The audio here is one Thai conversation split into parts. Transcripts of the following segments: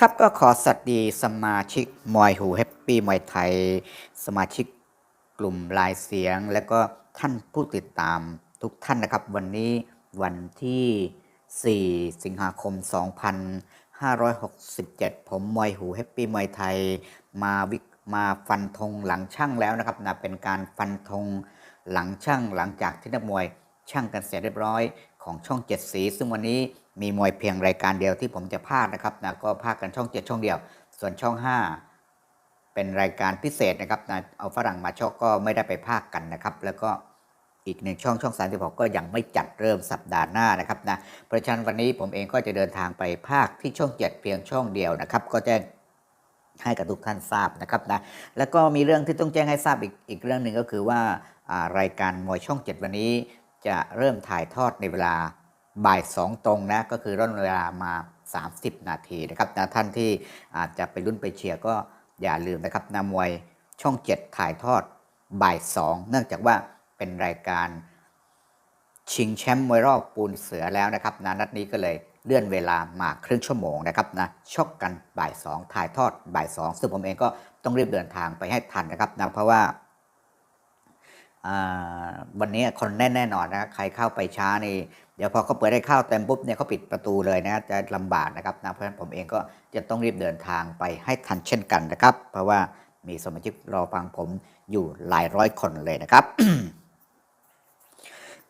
ครับก็ขอสวัสดีสมาชิกมอยหูแฮปปี้มอยไทย สมาชิกกลุ่มลายเสียง และก็ท่านผู้ติดตามทุกท่านนะครับ วันนี้วันที่ 4 สิงหาคม 2567 ผมมอยหูแฮปปี้มอยไทย มาวิมาฟันธงหลังช่างแล้วนะครับนะเป็นการฟันธงหลังช่างหลังจากที่นักมวยช่างกันเสร็จเรียบร้อยของช่องเจ็ดสี ซึ่งวันนี้ มีมวยเพียงรายการเดียวที่ผมจะพากนะครับนะก็พากกันช่อง 7 ช่องเดียว ส่วนช่อง 5 เป็นรายการพิเศษนะครับนะเอาฝรั่งมาชกก็ไม่ได้ไปพากกันนะครับ แล้วก็อีกหนึ่งช่องช่อง36ก็ยังไม่จัดเริ่มสัปดาห์หน้านะครับนะเพราะฉะนั้นวันนี้ผมเองก็จะเดินทางไปภาคที่ช่อง7เพียงช่องเดียวนะครับ ก็แจ้งให้กับทุกท่านทราบนะครับนะแล้วก็มีเรื่องที่ต้องแจ้งให้ทราบอีกอีกเรื่องหนึ่งก็คือว่า รายการมวยช่อง7วันนี้จะเริ่มถ่ายทอดในเวลา บ่ายสองตรงนะก็คือร่นเวลามา 30 นาทีนะครับนะท่านที่อาจจะไปรุ่นไปเชียร์ก็อย่าลืมนะครับนามวยช่อง 7 ถ่ายทอดบ่ายสองเนื่องจากว่าเป็นรายการชิงแชมป์มวยรอบปูนเสือแล้วนะครับนะนัดนี้ก็เลยเลื่อนเวลามาครึ่งชั่วโมงนะครับนะชกกันบ่ายสองถ่ายทอดบ่ายสองซึ่งผมเองก็ต้องรีบเดินทางไปให้ทันนะครับนะเพราะว่าอ่าวันนี้คนแน่แน่นอนนะใครเข้าไปช้านี่ เดี๋ยวพอเขาเปิดให้เข้าเต็มปุ๊บเนี่ยเขาปิดประตูเลยนะจะลำบากนะครับนะเพราะฉะนั้นผมเองก็จะต้องรีบเดินทางไปให้ทันเช่นกันนะครับ เพราะว่ามีสมาชิกรอฟังผมอยู่หลายร้อยคนเลยนะครับ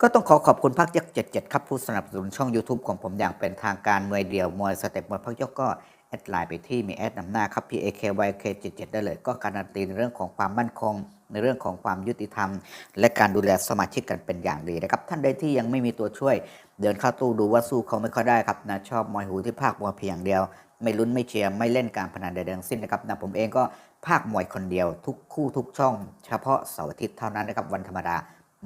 ก็ต้องขอขอบคุณพักยก77ครับผู้สนับสนุนช่อง YouTube ของผมอย่างเป็นทางการมวยเดี่ยวมวยสเต็ปมวยพักยกก็ แอดไลน์ไปที่มีแอดนำหน้าครับ p a k y k 7 7 ได้เลย ก็การันตีในเรื่องของความมั่นคง ในเรื่องของความยุติธรรม และการดูแลสมาชิกกันเป็นอย่างดีนะครับ ท่านใดที่ยังไม่มีตัวช่วย เดินเข้าตู้ดูว่าสู้เขาไม่ค่อยได้ครับนะชอบมวยหูที่ภาคมวยเพียงเดียว ไม่ลุ้นไม่เชียร์ไม่เล่นการพนันใดๆทั้งสิ้นนะครับนะผมเองก็ภาคมวยคนเดียว ทุกคู่ทุกช่อง เฉพาะเสาร์อาทิตย์เท่านั้นนะครับวันธรรมดา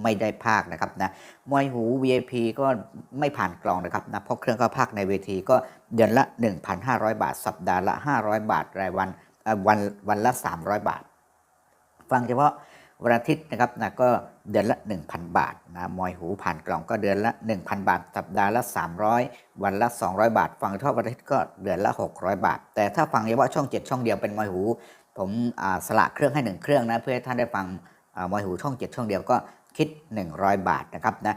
ไม่ได้ภาคนะครับนะมวยหู VIP ก็ไม่ผ่านกล่องนะครับนะเพราะเครื่องก็ภาคในเวทีก็เดือนละ 1,500 บาท สัปดาห์ละ 500 บาท รายวันวันวันละ 300 บาท ฟังเฉพาะวันอาทิตย์นะครับนะก็เดือนละ 1,000 บาทนะมวยหูผ่านกล่องก็เดือนละ 1,000 บาท สัปดาห์ละ 300 วันละ 200 บาท ฟังเฉพาะวันอาทิตย์ก็เดือนละ 600 บาท แต่ถ้าฟังเฉพาะช่อง 7 ช่องเดียวเป็นมวยหู ผมสละเครื่องให้ 1 เครื่องนะเพื่อให้ท่านได้ฟังมวยหูช่อง 7 ช่องเดียวก็ คิด 100 บาทนะครับนะ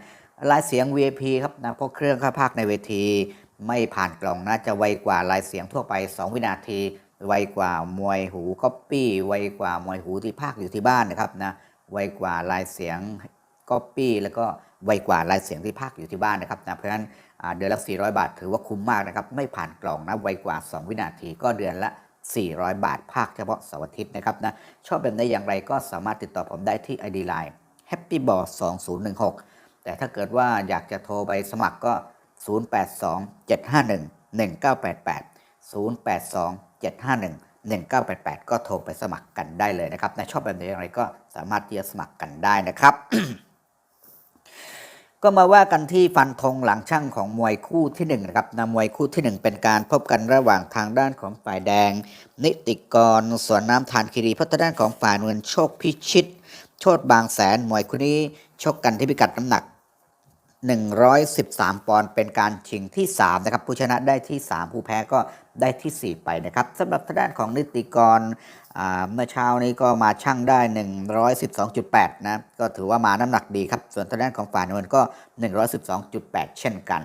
ลายเสียง VIP ครับนะเพราะเครื่องข้าภาคในเวที ไม่ผ่านกล่องนะจะไวกว่าลายเสียงทั่วไป 2 วินาที ไวกว่ามวยหูก๊อปปี้ไวกว่ามวยหูที่ภาคอยู่ที่บ้านนะครับนะไวกว่าลายเสียงก๊อปปี้แล้วก็ไวกว่าลายเสียงที่ภาคอยู่ที่บ้านนะครับนะเพราะฉะนั้นเดือนละ 400 บาท ถือว่าคุ้มมากนะครับไม่ผ่านกล่องนะไวกว่า 2 วินาทีก็เดือนละ 400 บาท ภาคเฉพาะเสาร์อาทิตย์นะครับนะชอบแบบไหนอย่างไรก็สามารถติดต่อผมได้ที่ ID Line Happy b a l l 2016 แต่ถ้าเกิดว่าอยากจะโทรไปสมัครก็ 082 751 1988 082 751 1988 ก็โทรไปสมัครกันได้เลยนะครับนะชอบแบบไหนอย่างไรก็สามารถที่จะสมัครกันได้นะครับ ก็มาว่ากันที่ฟันธงหลังช่างของมวยคู่ที่หนึ่งนะครับนะมวยคู่ที่หนึ่งเป็นการพบกันระหว่างทางด้านของฝ่ายแดง นิติกรสวนน้ำทานคีรีพัฒด้านของฝ่ายเงินโชคพิชิต โชดบางแสนมวยคู่นี้ชกกันที่พิกัดน้ำหนัก 113 ปอนด์เป็นการชิงที่ 3 นะครับ ผู้ชนะได้ที่ 3 ผู้แพ้ก็ได้ที่ 4 ไปนะครับสำหรับทางด้านของนิติกรเมื่อเช้านี้ก็มาชั่งได้ 112.8 นะ ก็ถือว่ามาน้ำหนักดีครับ ส่วนทางด้านของฝ่ายนวลก็ 112.8 เช่นกัน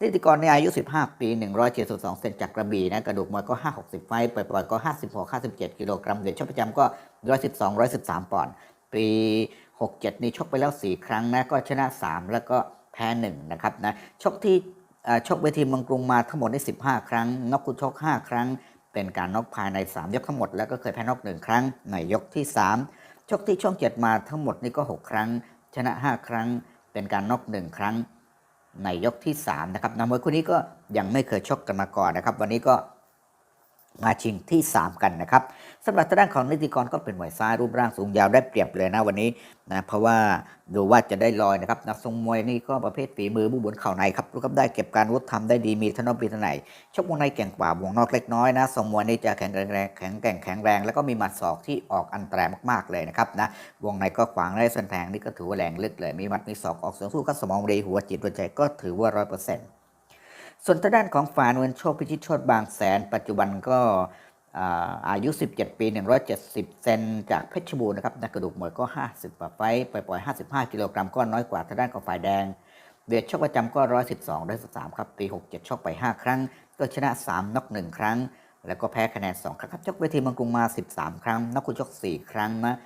นิติกรในอายุ 15 ปี 172 เซนจากกระบี่นะ กระดูกมวยก็ 560 ไฟต์ปล่อยๆก็ 56 57 กิโลกรัมเวทชกประจำก็ 112 113 ปอนด์ ปี 67 นี่ชกไปแล้ว 4 ครั้งนะก็ชนะ 3 แล้วก็แพ้1นะครับนะชกที่ชกเวทีเมืองกรุงมาทั้งหมดได้ 15 ครั้งนอกคู่ชก 5 ครั้ง เป็นการนอกภายใน 3 ยกทั้งหมดแล้วก็เคยแพ้น็อก1ครั้งในยกที่ 3 ชกที่ช่อง 7 มาทั้งหมดนี่ก็ 6 ครั้ง ชนะ 5 ครั้ง เป็นการน็อก1ครั้งในยกที่3นะครับนักมวยคู่นี้ก็ยังไม่เคยชกกันมาก่อนนะครับ วันนี้ก็ มาชิงที่ 3 กันนะครับสำหรับทางด้านของนิติกรก็เป็นมวยซ้ายรูปร่างสูงยาวได้เปรียบเลยนะวันนี้นะเพราะว่าดูว่าจะได้ลอยนะครับนักทรงมวยนี่ก็ประเภทฝีมือบุบนเข่าในครับรู้กับได้เก็บการวุฒิทำได้ดีมีทนอปีทนายชกวงในแก่งกว่าวงนอกเล็กน้อยนะทรงมวยนี่จะแข็งแรงแข็งแกร่งแข็งแรง แล้วก็มีหมัดศอกที่ออกอันตรายมากๆเลยนะครับนะวงในก็ขวางได้เส้นแทงนี่ก็ถือว่าแรงลึกเลยมีหมัดมีศอกออกสียงสู้ก็สมองดีหัวจิตหัวใจก็ถือว่าร้อยเปอร์เซ็นต์ ส่วนทางด้านของฝานเงินโชคพิชิตโชตบางแสน ปัจจุบันก็อายุ 17 ปี 170 เซนจากเพชรบูรณ์นะครับนักกระดูกมวยก็ 50กว่าไฟต์ปล่อย 55 กิโลกรัมก็น้อยกว่าทางด้านของฝ่ายแดงเวทชกประจำก็ 112 113 ครับ ปี 67 ชกไป 5 ครั้ง ก็ชนะ 3น็อก1ครั้ง แล้วก็แพ้คะแนน 2 ครั้งครับชกเวทีเมังกรุงมา 13 ครั้งนักคุณชก 4 ครั้งนะ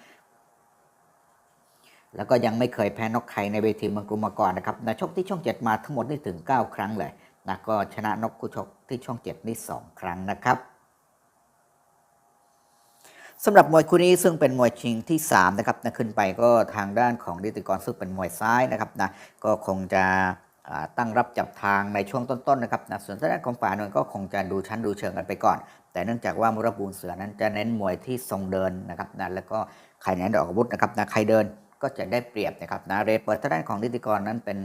แล้วก็ยังไม่เคยแพ้นกใครในเวทีเมืองกรุงมาก่อนนะครับนะชกที่ช่อง 7 มาทั้งหมดนี่ถึง 9 ครั้งเลย นะก็ชนะนกคู่ชกที่ช่อง7นี่2ครั้งนะครับสำหรับมวยคู่นี้ซึ่งเป็นมวยชิงที่3นะครับนะขึ้นไปก็ทางด้านของดิติกรซึ่งเป็นมวยซ้ายนะครับนะก็คงจะตั้งรับจับทางในช่วงต้นๆนะครับนะส่วนทางด้านของฝ่ายนวลก็คงจะดูชั้นดูเชิงกันไปก่อน แต่เนื่องจากว่ามุรบูลเสือนั้นจะเน้นมวยที่ทรงเดินนะครับนะแล้วก็ใครเน้นออกอาวุธนะครับนะใครเดินก็จะได้เปรียบนะครับนะเรทเปิดทางด้านของนิติกรนั้นเป็น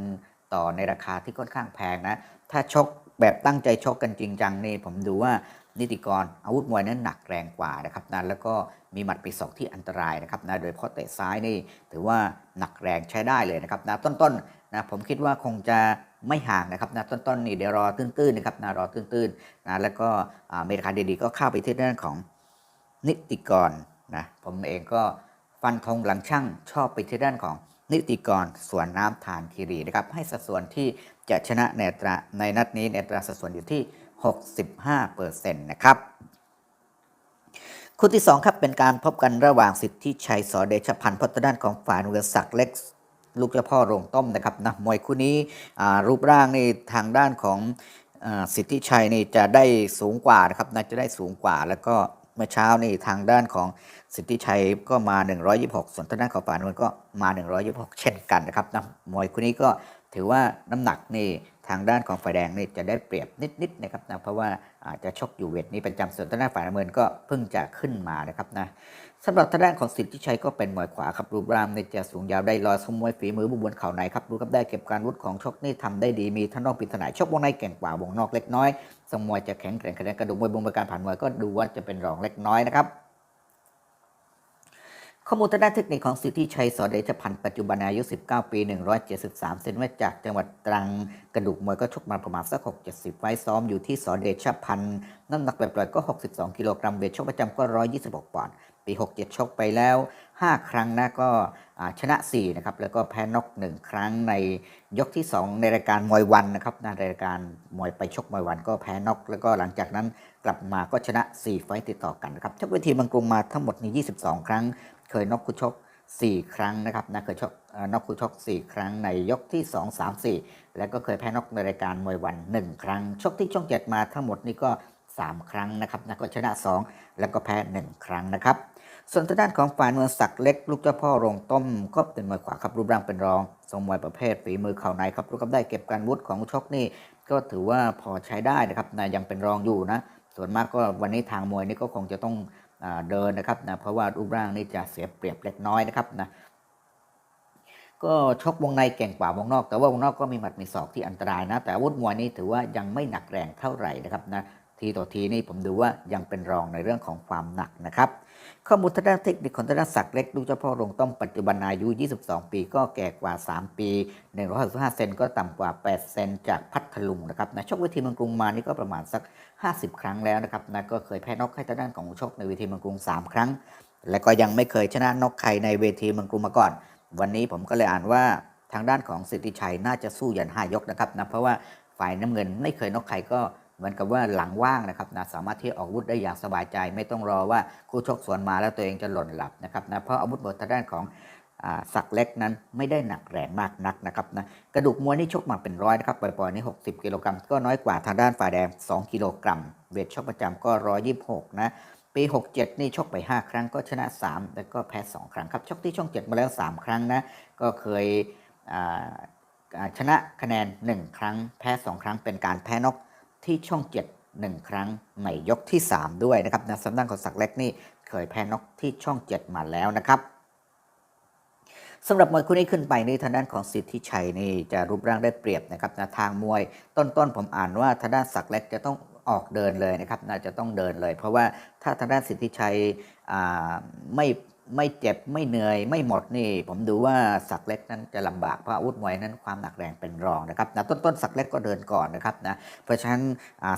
ต่อในราคาที่ค่อนข้างแพงนะ ถ้าชกแบบตั้งใจชกกันจริงจังนี่ผมดูว่านิติกรอาวุธมวยนั้นหนักแรงกว่านะครับนะแล้วก็มีหมัดปีศอกที่อันตรายนะครับนะโดยเฉพาะเตะซ้ายนี่ถือว่าหนักแรงใช้ได้เลยนะครับนะต้นๆนะผมคิดว่าคงจะไม่ห่างนะครับนะต้นๆนี่เดี๋ยวรอตื้นๆนะครับนะรอตื้นๆนะแล้วก็อ่ามีราคาดีๆก็เข้าไปที่ด้านของนิติกรนะผมเองก็ฟันธงหลังช่างชอบไปที่ด้านของนิติกรส่วนน้ำทานคีรีนะครับให้สัดส่วนที่ จะชนะในตราในนัดนี้ในตราสัดส่วนอยู่ที่ 65%นะครับคู่ที่ 2 ครับ เป็นการพบกันระหว่างสิทธิชัยสอเดชพันธ์พัฒด้านของฝ่ายเรือศักดิ์เล็กลูกเจ้าพ่อโรงต้มนะครับนะมวยคู่นี้รูปร่างนี่ทางด้านของอสิทธิชัยนี่จะได้สูงกว่านะครับน่าจะได้สูงกว่า แล้วก็เมื่อเช้านี่ทางด้านของสิทธิชัยก็มา 126 ส่วนทางด้านของฝ่ายนวลก็มา 126 เช่นกันนะครับนะมวยคู่นี้ก็ ถือว่าน้ำหนักนี่ทางด้านของฝ่ายแดงนี่จะได้เปรียบนิดๆนะครับนะเพราะว่าอาจจะชกอยู่เวทนี้ประจำส่วนทางด้านฝ่ายน้ำเงินก็เพิ่งจะขึ้นมานะครับนะสำหรับทางด้านของสิทธิชัยก็เป็นมวยขวาครับรูปร่างในจะสูงยาวได้ลอยสมมวยฝีมือบุบวนเข่าในครับดูครับได้เก็บการวุฒิของชกนี่ทำได้ดีมีท่านนอกปิดถนายชกวงในเก่งกว่าวงนอกเล็กน้อยสมมวยจะแข็งแกร่งคะแนนกระดูกมวยบงประการผ่านมวยก็ดูว่าจะเป็นรองเล็กน้อยนะครับ ข้อมูลทางด้านเทคนิคของสิทธิชัยสอเดชพันธ์ปัจจุบันอายุ 19 ปี 173 เซนมาจากจังหวัดตรังกระดูกมวยก็ชกมาประมาณสัก 6-70ไฟต์ซ้อมอยู่ที่สอเดชพันธ์น้ำหนักปล่อยๆก็ 62 กิโลกรัมเวทชกประจำก็ 126 ปอนด์ปี 67 ชกไปแล้ว 5 ครั้งนะก็ชนะ 4 นะครับ แล้วก็แพ้นอก 1 ครั้งในยกที่ 2 ในรายการมวยวันนะครับในรายการมวยไปชกมวยวันก็แพ้นอก แล้วก็หลังจากนั้นกลับมาก็ชนะ 4 ไฟต์ติดต่อกันนะครับชกเวทีบางกรุงมาทั้งหมดนี้ 22 ครั้ง เคยนอกคู่ชก 4 ครั้งนะครับนะเคยชกเอ่อน็อกคู่ชก 4 ครั้งในยกที่ 2 3 4 แล้วก็เคยแพ้นอกในรายการมวยวัน 1 ครั้ง ชกที่ช่องเจ็ดมาทั้งหมดนี่ก็ 3 ครั้งนะครับนะก็ชนะ 2 แล้วก็แพ้ 1 ครั้งนะครับ ส่วนทางด้านของฝ่ายนวลศักดิ์เล็ก ลูกเจ้าพ่อโรงต้มก็เป็นมวยขวาครับรูปร่างเป็นรองทรงมวยประเภทฝีมือเข่าในครับรูปกับได้เก็บการวุฒิของชกนี่ก็ถือว่าพอใช้ได้นะครับนะยังเป็นรองอยู่นะส่วนมากก็วันนี้ทางมวยนี่ก็คงจะต้อง เดินนะครับนะเพราะว่ารูปร่างนี่จะเสียเปรียบเล็กน้อยนะครับนะก็ชกวงในเก่งกว่าวงนอก แต่ว่าวงนอกก็มีหมัดมีศอกที่อันตรายนะ แต่อาวุธมวยนี่ถือว่ายังไม่หนักแรงเท่าไหร่นะครับนะทีต่อทีนี่ผมดูว่ายังเป็นรองในเรื่องของความหนักนะครับ ข้อมูลทางด้านเทคนิคของทางด้านศักดิ์เล็กลูกเจ้าพ่อรงต้มปัจจุบันอายุ 22 ปี ก็แก่กว่า 3 ปี 165 เซนก็ต่ำกว่า 8 เซนจากพัทลุงนะครับนะชกเวทีเมืองกรุงมานี่ก็ประมาณสัก 50 ครั้งแล้วนะครับนะก็เคยแพ้นอกให้ทางด้านของชกในเวทีเมืองกรุง 3 ครั้ง และก็ยังไม่เคยชนะนอกใครในเวทีเมืองกรุงมาก่อน วันนี้ผมก็เลยอ่านว่าทางด้านของสิทธิชัยน่าจะสู้ยันห้ายกนะครับนะเพราะว่าฝ่ายน้ำเงินไม่เคยนอกใครก็เหมือนกับว่าหลังว่างนะครับนะสามารถที่ออกอาวุธได้อย่างสบายใจ ไม่ต้องรอว่าคู่ชกสวนมาแล้วตัวเองจะหล่นหลับนะครับนะเพราะอาวุธบททางด้านของ อ่าศักเล็กนั้นไม่ได้หนักแรงมากนักนะครับนะกระดูกมวยนี่ชกมาเป็นร้อยนะครับปล่อยๆนี่60 กิโลกรัมก็น้อยกว่าทางด้านฝ่ายแดง 2 กิโลกรัมเวทชกประจำก็ 126 นะ ปี 67 นี่ชกไป 5 ครั้งก็ชนะ 3 แล้วก็แพ้ 2 ครั้งครับชกที่ช่อง 7 มาแล้ว 3 ครั้งนะ ก็เคยชนะคะแนน 1 ครั้ง แพ้ 2 ครั้งเป็นการแพ้นกที่ช่อง 7 1 ครั้งในยกที่ 3 ด้วยนะครับนะสำนักของศักเล็กนี่เคยแพ้นกที่ช่อง 7 มาแล้วนะครับ สำหรับมวยคู่นี้ขึ้นไปนี่ทางด้านของสิทธิชัยนี่จะรูปร่างได้เปรียบนะครับนะทางมวยต้นๆผมอ่านว่าทางด้านศักเล็กจะต้องออกเดินเลยนะครับน่าจะต้องเดินเลย เพราะว่าถ้าทางด้านสิทธิชัยไม่ไม่เจ็บไม่เหนื่อยไม่หมดนี่ ผมดูว่าสักเล็กนั้นจะลำบากเพราะอาวุธมวยนั้นความหนักแรงเป็นรองนะครับนะต้นๆสักเล็กก็เดินก่อนนะครับนะเพราะฉะนั้น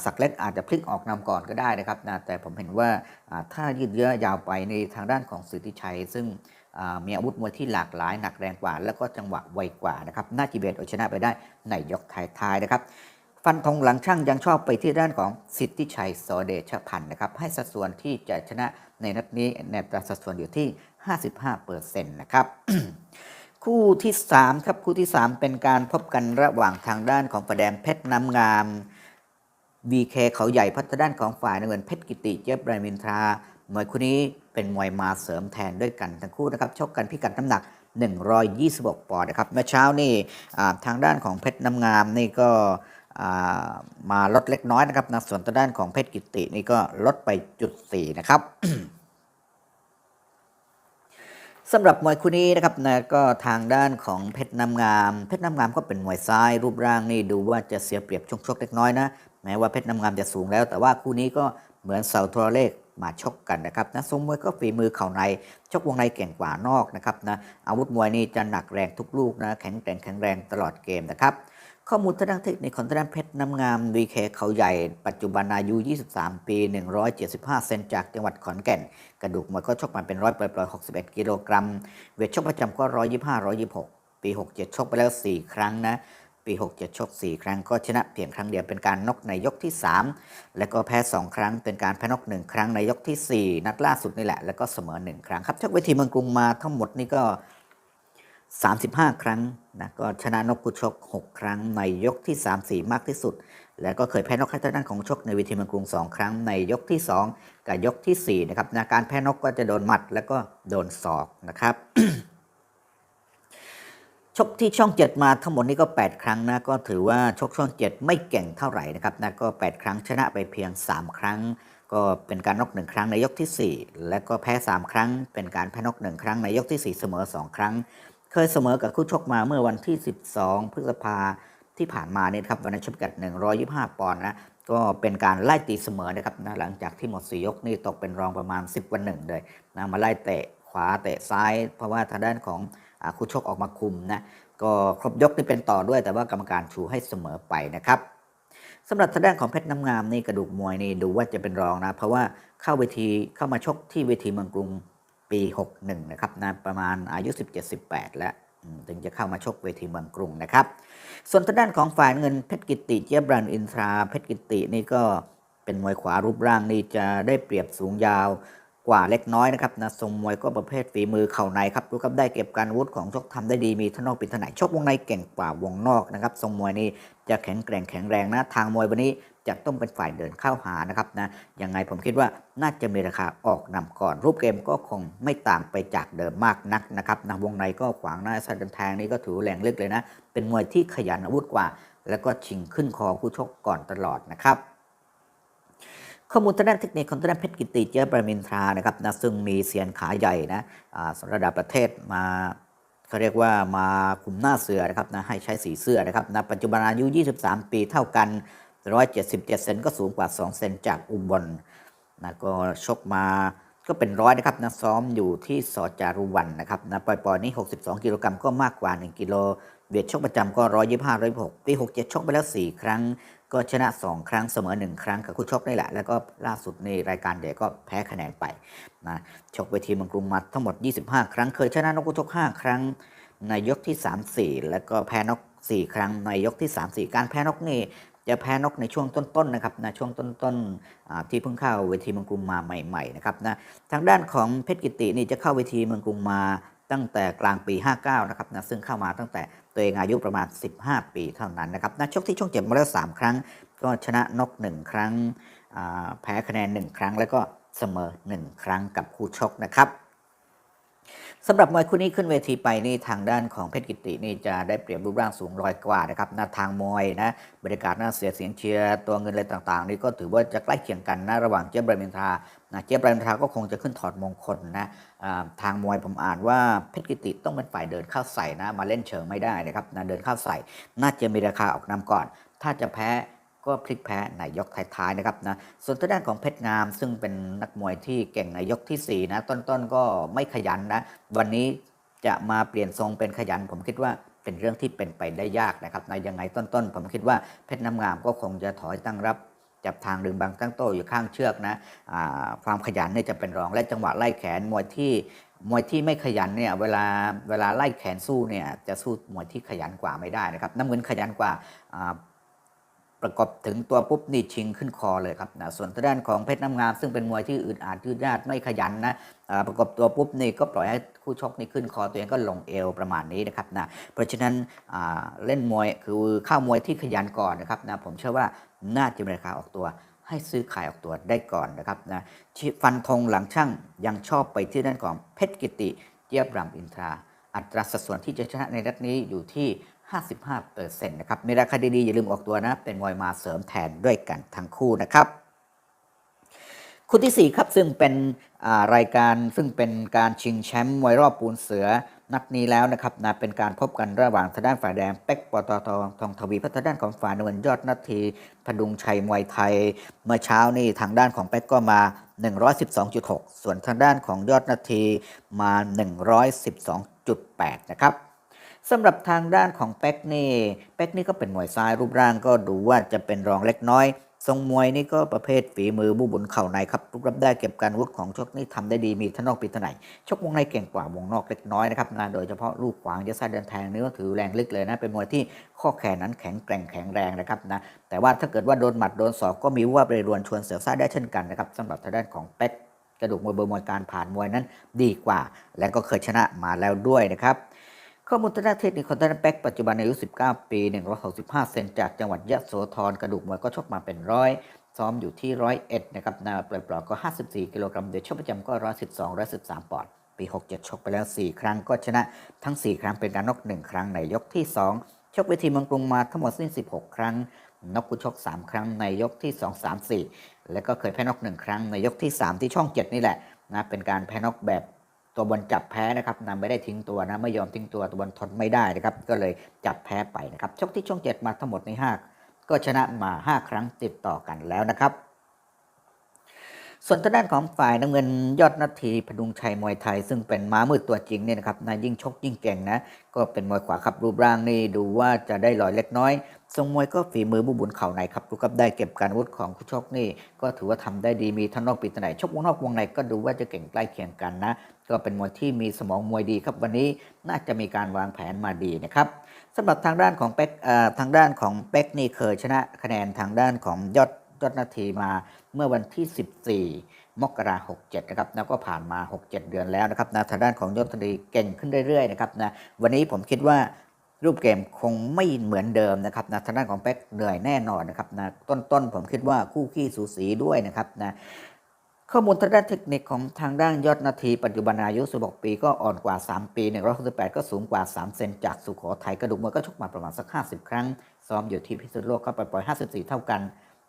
สักเล็กอาจจะพลิกออกนำก่อนก็ได้นะครับนะแต่ผมเห็นว่าถ้ายืดเยื้อยาวไปในทางด้านของสิทธิชัย ซึ่ง มีอาวุธมวยที่หลากหลายหนักแรงกว่า แล้วก็จังหวะไวกว่านะครับน่าจะเบียดเอาชนะไปได้ในยกท้ายๆนะครับ ฟันธงหลังช่างยังชอบไปที่ด้านของสิทธิชัยโสเดชพันธ์นะครับให้สัดส่วนที่จะชนะในนัดนี้ในอัตราสัดส่วนอยู่ที่ 55%นะครับคู่ที่ 3 ครับคู่ที่ 3 เป็นการพบกันระหว่างทางด้านของประแดงเพชรน้ำงาม BK เขาใหญ่พัฒด้านของฝ่ายน้ำเงินเพชรกิติเจี๊ยบไรมินทรา มวยคู่นี้เป็นมวยมาเสริมแทนด้วยกันทั้งคู่นะครับชกกันพิกัดน้ำหนัก 126 ปอนด์นะครับเมื่อเช้านี่ทางด้านของเพชรน้ำงามนี่ก็มาลดเล็กน้อยนะครับนะส่วนทางด้านของเพชรกิตินี่ก็ลดไปจุดสี่นะครับสำหรับมวยคู่นี้นะครับนะก็ทางด้านของเพชรน้ำงาม เพชรน้ำงามก็เป็นมวยซ้ายรูปร่างนี่ดูว่าจะเสียเปรียบช่วงชกเล็กน้อยนะแม้ว่าเพชรน้ำงามจะสูงแล้ว แต่ว่าคู่นี้ก็เหมือนเสาโทรเลข มาชกกันนะครับนะทรงมวยก็ฝีมือเข่าในชกวงในเก่งกว่านอกนะครับนะอาวุธมวยนี่จะหนักแรงทุกลูกนะแข็งแกร่งแข็งแรงตลอดเกมนะครับข้อมูลทางด้านเทคนิคของทางด้านเพชรน้ำงามวีเคเขาใหญ่ ปัจจุบันอายุ 23 ปี 175 เซนจากจังหวัดขอนแก่น กระดูกมวยก็ชกมาเป็นร้อยปลอยๆ61 กิโลกรัม เวทชกประจำก็ 125 126 ปี 67 ชกไปแล้ว 4 ครั้งนะ ปี 67 ชก 4 ครั้งก็ชนะเพียงครั้งเดียวเป็นการนกในยกที่ 3 แล้วก็แพ้ 2 ครั้งเป็นการแพ้นก 1 ครั้งในยกทีสี่ 4 นัดล่าสุดนี่แหละ แล้วก็เสมอ 1 ครั้งครับชกเวทีเมืองกรุงมาทั้งหมดนี่ก็ 35 ครั้งนะก็ชนะนกกุชก 6 ครั้งในยกที่ 3 4 มากที่สุด แล้วก็เคยแพ้นกให้ทางด้านของชกในเวทีเมืองกรุง 2 ครั้งในยกที่ 2 กับยกทีสี่4นะครับนะการแพ้นกก็จะโดนหมัดแล้วก็โดนศอกนะครับ ชกที่ช่อง 7 มาทั้งหมดนี้ก็ 8 ครั้งนะก็ถือว่าชกช่อง 7 ไม่เก่งเท่าไหร่นะครับนะก็ 8 ครั้งชนะไปเพียง 3 ครั้ง ก็เป็นการนก1ครั้งในยกทีสี่ 4 และก็แพ้ 3 ครั้ง เป็นการแพ้นก1ครั้งในยกทีสี่ 4 เสมอ 2 ครั้ง เคยเสมอกับคู่ชกมาเมื่อวันที่ 12 พฤษภาที่ผ่านมาเนี่ยครับวันนั้นชกกัด 125 ปอนด์นะก็เป็นการไล่ตีเสมอนะครับนะหลังจากที่หมด 4 ยกนี่ตกเป็นรองประมาณ 10 วันหนึ่งเลยนะมาไล่เตะขวาเตะซ้าย เพราะว่าทางด้านของ คู่ชกออกมาคุมนะก็ครบยกนี่เป็นต่อด้วย แต่ว่ากรรมการชูให้เสมอไปนะครับสำหรับทางด้านของเพชรน้ำงามนี่กระดูกมวยนี่ดูว่าจะเป็นรองนะ เพราะว่าเข้าเวทีเข้ามาชกที่เวทีเมืองกรุงปี 61 นะครับนะประมาณอายุ 17-18 แล้วถึงจะเข้ามาชกเวทีเมืองกรุงนะครับ ส่วนทางด้านของฝ่ายเงินเพชรกิติเจียบรันอินทราเพชรกิตินี่ก็เป็นมวยขวารูปร่างนี่จะได้เปรียบสูงยาว กว่าเล็กน้อยนะครับนะทรงมวยก็ประเภทฝีมือเข่าในครับดูครับได้เก็บการวุธของชกทำได้ดีมีทั้งนอกปิดทั้งในชกวงในเก่งกว่าวงนอกนะครับทรงมวยนี่จะแข็งแกร่งแข็งแรงนะทางมวยวันนี้จะต้องเป็นฝ่ายเดินเข้าหานะครับนะยังไงผมคิดว่าน่าจะมีราคาออกนำก่อน รูปเกมก็คงไม่ต่างไปจากเดิมมากนักนะครับนะวงในก็ขวางหน้าสันแทงนี่ก็ถือแรงลึกเลยนะ เป็นมวยที่ขยันอาวุธกว่า แล้วก็ชิงขึ้นคอคู่ชกก่อนตลอดนะครับ ข้อมูลทางด้านเทคนิคของทางด้านเพชรกิติเจ้าประมินทรานะครับนะซึ่งมีเซียนขาใหญ่นะอ่าระดับประเทศมาเขาเรียกว่ามาคุมหน้าเสือนะครับนะให้ใช้สีเสื้อนะครับนะปัจจุบันอายุ 23 ปีเท่ากัน 177 เซนก็สูงกว่า 2 เซนจากอุบลนะก็ชกมา ก็เป็นร้อยนะครับนะซ้อมอยู่ที่สอจารุวันนะครับนะปล่อยๆนี่62 กิโลกรัมก็มากกว่า 1 กิโลเวทชกประจำก็ 125 126ปี 67 ชกไปแล้ว 4 ครั้ง ก็ชนะ 2 ครั้งเสมอ 1 ครั้งกับคู่ชกนี่แหละ แล้วก็ล่าสุดในรายการเดียวก็แพ้คะแนนไปนะชกเวทีมืองกรุงมาทั้งหมด 25 ครั้งเคยชนะนกคู่ชก 5 ครั้งในยกที่ 3 4 แล้วก็แพ้นก4 ครั้งในยกที่ 3 4 การแพ้นกนี่ จะแพ้นกในช่วงต้นๆนะครับนะช่วงต้นๆที่เพิ่งเข้าเวทีเมืองกรุงมาใหม่ๆนะครับนะทางด้านของเพชรกิตินี่จะเข้าเวทีเมืองกรุงมาตั้งแต่กลางปี 59 นะครับนะซึ่งเข้ามาตั้งแต่ตัวเองอายุประมาณ 15 ปีเท่านั้นนะครับนะชกที่ช่วงเจ็บมาแล้ว 3 ครั้ง ก็ชนะนก 1 ครั้งแพ้คะแนน 1 ครั้ง แล้วก็เสมอ 1 ครั้งกับคู่ชกนะครับ สำหรับมวยคู่นี้ขึ้นเวทีไปนี่ทางด้านของเพชรกิตินี่จะได้เปรียบรูปร่างสูงร้อยกว่านะครับหน้าทางมวยนะบรรยากาศน้าเสียเสียงเชียร์ตัวเงินอะไรต่างๆ นี่ก็ถือว่าจะใกล้เคียงกันนะระหว่างเจี๊ยบไรมินทานะเจี๊ยบไรมินทาก็คงจะขึ้นถอดมงคลนะทางมวยผมอ่านว่าเพชรกิติต้องเป็นฝ่ายเดินเข้าใส่นะมาเล่นเชิงไม่ได้นะครับนะเดินเข้าใส่น่าจะมีราคาออกนำก่อน ถ้าจะแพ้ ก็พลิกแพ้ในยกท้ายๆนะครับนะส่วนทางด้านของเพชรงาม ซึ่งเป็นนักมวยที่เก่งในยกทีสี่4นะต้นๆก็ไม่ขยันนะวันนี้จะมาเปลี่ยนทรงเป็นขยัน ผมคิดว่าเป็นเรื่องที่เป็นไปได้ยากนะครับในยังไงต้นๆ ผมคิดว่าเพชรน้ำงามก็คงจะถอยตั้งรับจับทางดึงบังตั้งโต้อยู่ข้างเชือกนะความขยันเนี่ยจะเป็นรองและจังหวะไล่แขนมวยที่มวยที่ไม่ขยันเนี่ยเวลาเวลาไล่แขนสู้เนี่ยจะสู้มวยที่ขยันกว่าไม่ได้นะครับน้ำเงินขยันกว่า ประกอบถึงตัวปุ๊บนี่ชิงขึ้นคอเลยครับนะส่วนทางด้านของเพชรน้ำงาม ซึ่งเป็นมวยที่อึดอัดยืดยาดไม่ขยันนะประกอบตัวปุ๊บนี่ก็ปล่อยให้คู่ชกนี่ขึ้นคอตัวเองก็ลงเอวประมาณนี้นะครับนะเพราะฉะนั้นเล่นมวยคือเข้ามวยที่ขยันก่อนนะครับนะผมเชื่อว่าน่าจะมีราคาออกตัวให้ซื้อขายออกตัวได้ก่อนนะครับนะฟันธงหลังช่างยังชอบไปที่ด้านของเพชรกิติเจี๊ยบรำอินทรา อัตราสัดส่วนที่จะชนะในนัดนี้อยู่ที่ 55%นะครับมีราคาดีๆอย่าลืมออกตัวนะ เป็นมวยมาเสริมแทนด้วยกันทั้งคู่นะครับคู่ที่ 4 ครับ ซึ่งเป็นารายการซึ่งเป็นการชิงแชมป์มวยรอบปูนเสือนัดนี้แล้วนะครับนะเป็นการพบกันระหว่างทางด้านฝ่ายแดงเป็กปตททองทวีพัฒด้านของฝ่ายนวลยอดนาทีพดุงชัยมวยไทย เมื่อเช้านี่ทางด้านของเป็กก็มา 112.6 ส่วนทางด้านของยอดนาทีมา 112.8 นะครับ สำหรับทางด้านของเป็กนี่เป็กนี่ก็เป็นมวยซ้ายรูปร่างก็ดูว่าจะเป็นรองเล็กน้อยทรงมวยนี่ก็ประเภทฝีมือบูบุญเข่าในครับรูปรับได้เก็บการวุธของชกนี่ทำได้ดีมีทั้งนอกปีทั้งในชกวงในเก่งกว่าวงนอกเล็กน้อยนะครับนะโดยเฉพาะลูกขวางยัดไส้เดินแทงนี่ก็ถือแรงลึกเลยนะเป็นมวยที่ข้อแขนนั้นแข็งแกร่งแข็งแรงนะครับนะแต่ว่าถ้าเกิดว่าโดนหมัดโดนศอกก็มีว่าไปรวนชวนเสียวไส้ได้เช่นกันนะครับสำหรับทางด้านของเป็กกระดูกมวยเบอร์มวยการผ่านมวยนั้นดีกว่า และก็เคยชนะมาแล้วด้วยนะครับ ข้อมูลทางด้านเทคนิคของทางด้านแป๊กปัจจุบันอายุ 19 ปี 165 เซนจากจังหวัดยะโสธรกระดูกมวยก็ชกมาเป็นร้อยซ้อมอยู่ที่ร้อยเอ็ดนะครับนาปล่อยๆก็ 54 กิโลกรัมเดี๋ยวชกประจำก็ 112 113 ปอนด์ปี 67 ชกไปแล้ว 4 ครั้งก็ชนะทั้ง 4 ครั้งเป็นการนอก1 ครั้งในยกที่ 2 ชกเวทีเมืองกรุงมาทั้งหมดสิ้น 16 ครั้งนกกุชก 3 ครั้งในยกที่ 2 3 4 แล้วก็เคยแพ้นก1ครั้งในยกที่ 3 ที่ช่อง 7 นี่แหละนะเป็นการแพ้นกแบบ ตัวบอลจับแพ้นะครับนำไม่ได้ทิ้งตัวนะไม่ยอมทิ้งตัวตัวบอลทนไม่ได้นะครับ ก็เลยจับแพ้ไปนะครับชกที่ช่องเจ็ดมาทั้งหมดในห้าก็ชนะมา 5 ครั้งติดต่อกันแล้วนะครับ ส่วนทางด้านของฝ่ายน้ำเงินยอดนาทีพดุงชัยมวยไทย ซึ่งเป็นม้ามืดตัวจริงเนี่ยนะครับนายยิ่งชกยิ่งเก่งนะ ก็เป็นมวยขวาครับรูปร่างนี่ดูว่าจะได้ลอยเล็กน้อย ทรงมวยก็ฝีมือบุบุญเข่าในครับดูครับได้เก็บการวุธของคู่ชกนี่ ก็ถือว่าทำได้ดีมีทั้งนอกปีตไหนชกวงนอกวงในก็ดูว่าจะเก่งใกล้เคียงกันนะ ก็เป็นมวยที่มีสมองมวยดีครับวันนี้น่าจะมีการวางแผนมาดีนะครับสำหรับทางด้านของเป็กเอ่อทางด้านของเป็กนี่เคยชนะคะแนนทางด้านของยอด ยอดนาทีมาเมื่อวันที่ 14 มกราคม67นะครับแล้วก็ผ่านมา 6-7 เดือนแล้วนะครับนะทางด้านของยอดนาทีเก่งขึ้นเรื่อยๆนะครับนะวันนี้ผมคิดว่ารูปเกมคงไม่เหมือนเดิมนะครับนะทางด้านของเป๊กเหนื่อยแน่นอนนะครับนะต้นๆผมคิดว่าคู่ขี้สูสีด้วยนะครับนะข้อมูลทางด้านเทคนิคของทางด้านยอดนาที ปัจจุบันอายุ 16 ปีก็อ่อนกว่า 3 ปี 168 ก็สูงกว่า 3 เซนจากสุโขทัยกระดูกมวยก็ชกมาประมาณสัก 50 ครั้ง ซ้อมอยู่ที่พิษณุโลกก็ปล่อย 54 เท่ากัน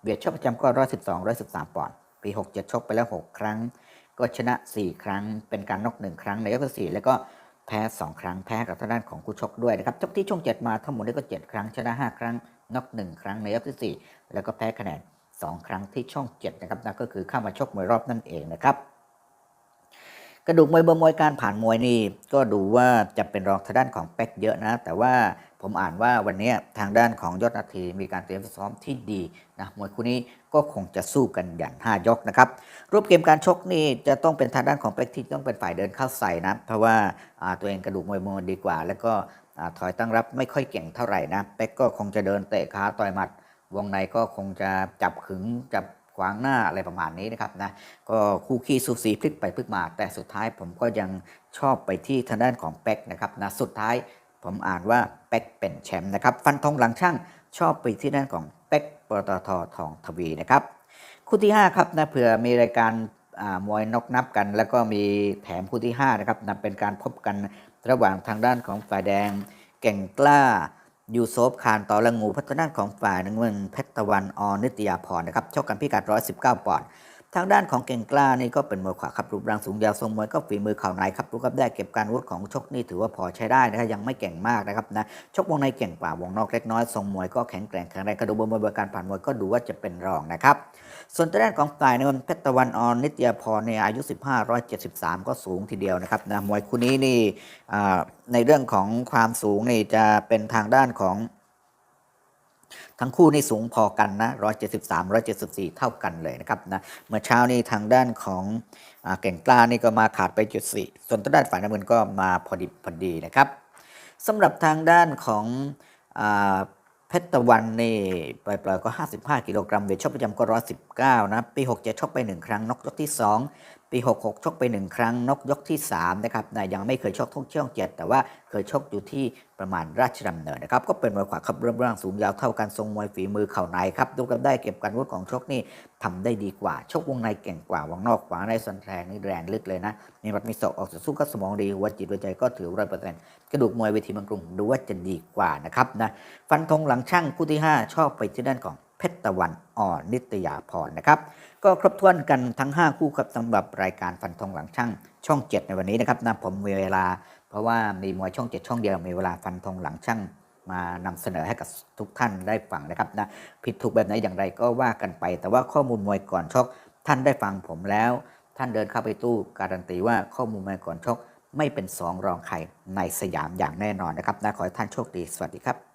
เบียดชกประจำก็ร้อยสิบสองร้อยสิบสามปอนด์ปีหกเจ็ดชกไปแล้วหกครั้ง ก็ชนะสี่ครั้ง เป็นการนอก1ครั้งในยกที่สี่แล้วก็แพ้สองครั้งแพ้กับทางด้านของคู่ชกด้วยนะครับชกที่ช่องเจ็ดมาทั้งหมดได้ก็เจ็ดครั้งชนะห้าครั้งน็อก1ครั้งในยกที่สี่แล้วก็แพ้คะแนนสองครั้งที่ช่องเจ็ดนะครับนั่นก็คือเข้ามาชกมวยรอบนั่นเองนะครับ กระดูกมวยเบอร์มวยการผ่านมวยนี่ก็ดูว่าจะเป็นรองทางด้านของเป็กเยอะนะ แต่ว่าผมอ่านว่าวันนี้ทางด้านของยอดนาทีมีการเตรียมซ้อมที่ดีนะมวยคู่นี้ก็คงจะสู้กันอย่างห้ายกนะครับรูปเกมการชกนี่จะต้องเป็นทางด้านของเป็กที่ต้องเป็นฝ่ายเดินเข้าใส่นะเพราะว่าตัวเองกระดูกมวยมวยดีกว่า แล้วก็ถอยตั้งรับไม่ค่อยเก่งเท่าไหร่นะเป็กก็คงจะเดินเตะขาต่อยหมัด วงในก็คงจะจับขึงจับ ขวางหน้าอะไรประมาณนี้นะครับนะก็คู่ขี้สูสีพลิกไปพลิกมา แต่สุดท้ายผมก็ยังชอบไปที่ทางด้านของเป็กนะครับนะสุดท้ายผมอ่านว่าเป็กเป็นแชมป์นะครับฟันธงหลังช่างชอบไปที่ด้านของเป็กปตททองทวีนะครับคู่ที่5ครับนะเผื่อมีรายการอ่ามวยนกนับกัน แล้วก็มีแถมคู่ที่5นะครับนะเป็นการพบกันระหว่างทางด้านของฝ่ายแดงเก่งกล้า ยูโซฟคานต่อละงูพัฒนาของฝ่ายน้ำเงินเพชรตะวันออนิตยาพรนะครับชกกันพิกัด119ปอนด์ ทางด้านของเก่งกล้านี่ก็เป็นมวยขวาครับรูปร่างสูงยาวทรงมวยก็ฝีมือเข่าในครับรู้ครับได้เก็บการวุฒิของชกนี่ถือว่าพอใช้ได้นะครับยังไม่เก่งมากนะครับนะชกวงในเก่งกว่าวงนอกเล็กน้อยทรงมวยก็แข็งแกร่งแข็งแรงกระดูกบนมวยบริการผ่านมวยก็ดูว่าจะเป็นรองนะครับส่วนทางด้านของฝ่ายในวันเพชรตะวันออนนิตยาพรเนี่ยอายุ 15 173 ก็สูงทีเดียวนะครับนะมวยคู่นี้นี่ในเรื่องของความสูงนี่จะเป็นทางด้านของ ทั้งคู่นี่สูงพอกันนะ173 174 เท่ากันเลยนะครับนะเมื่อเช้านี้ทางด้านของอเก่งกล้านี่ก็มาขาดไปจุดสี่ส่วนทางด้านฝ่ายน้ำเงินก็มาพอดีพอดีนะครับสำหรับทางด้านของเพชรตะวันนี่ปล่อยๆก็ 55 กิโลกรัมเวทชกประจำก็ 119 นะ ปี67ชกไป 1 ครั้งนกยกที่ 2 ปี 66 ชกไป 1 ครั้งนกยกที่3นะครับนะยังไม่เคยชกทุกช่องเจ็ดแต่ว่าเคยชกอยู่ที่ประมาณราชดำเนินนะครับ ก็เป็นมวยขวาครับเริ่มร่างสูงยาวเท่ากันทรงมวยฝีมือเข่าในครับดูกันได้เก็บการวุฒิของชกนี่ทำได้ดีกว่า ชกวงในเก่งกว่าวงนอกขวาในส่วนแทงนี่แรงลึกเลยนะ มีบัดมีศอกออกสู้ก็สมองดีหัวจิตหัวใจก็ถือร้อยเปอร์เซ็นต์กระดูกมวยเวทีมังกรุงดูว่าจะดีกว่านะครับนะฟันธงหลังช่างคู่ที่ 5 ชอบไปที่ด้านของ ชรตะวันอ่อนนิตยาพรนะครับ ก็ครบถ้วนกันทั้ง 5 คู่ครับสำหรับรายการฟันธงหลังช่างช่อง 7 ในวันนี้นะครับนะผมมีเวลา เพราะว่ามีมวยช่อง 7 ช่องเดียวมีเวลาฟันธงหลังช่างมานำเสนอให้กับทุกท่านได้ฟังนะครับนะผิดถูกแบบไหนอย่างไรก็ว่ากันไป แต่ว่าข้อมูลมวยก่อนชกท่านได้ฟังผมแล้ว ท่านเดินเข้าไปตู้การันตีว่าข้อมูลมวยก่อนชกไม่เป็นสองรองใครในสยามอย่างแน่นอนนะครับนะขอให้ท่านโชคดีสวัสดีครับ